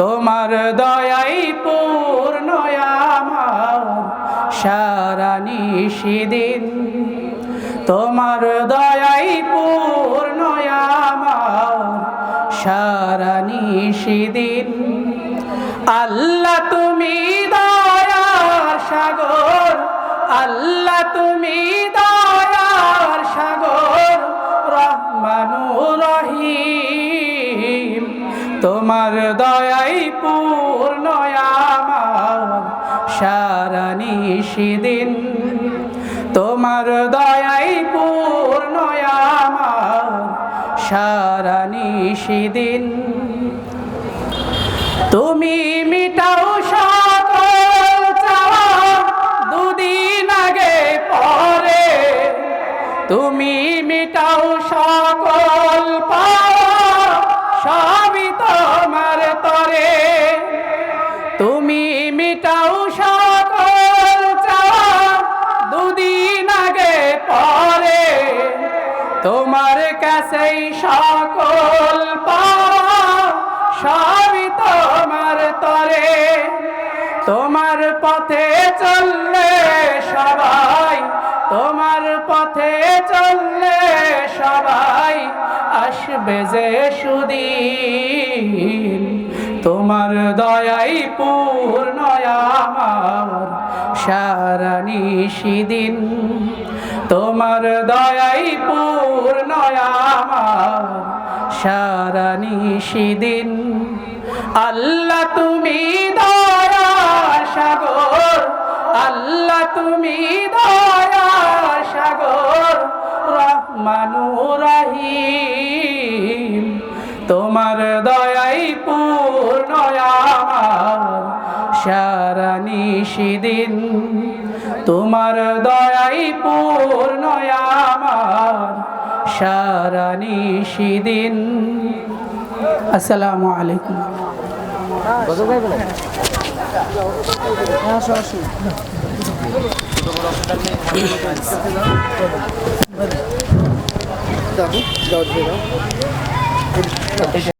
তোমার দয়াই পূর্ণ আমার, সারা নিশিদিন। তোমার দয়াই পূর্ণ আমার, সারা নিশিদিন। আল্লাহ তুমি দয়ার সাগর, আল্লাহ তুমি তোমার দয়াই পূর্ণ আমার, সারা নিশিদিন। তোমার দয়াই পূর্ণ আমার, সারা নিশিদিন। তুমি মিটাও সকল দুদিন আগে পরে। তুমি মিটাও সকল পাওয়া তোমার কাছেই সকল পাওয়া সবই তোমার তরে। তোমার পথে চললে সবাই, তোমার পথে চললে সবাই আসবে যে সুদিন। তোমার দয়াই পূর্ণ আমার, সারা নিশিদিন তোমার দয়াই পূর্ণ আমার সারা আল্লাহ তুমি দয়া, সাগর। আল্লাহ তুমি দয়া, সাগর। রহমানুর রহিম। তোমার দয়াই পূর্ণ আমার সারা নিশিদিন। তোমার দয়াই পূর্ণ সারা নিশিদিন। আসসালামু আলাইকুম। দাদু যাও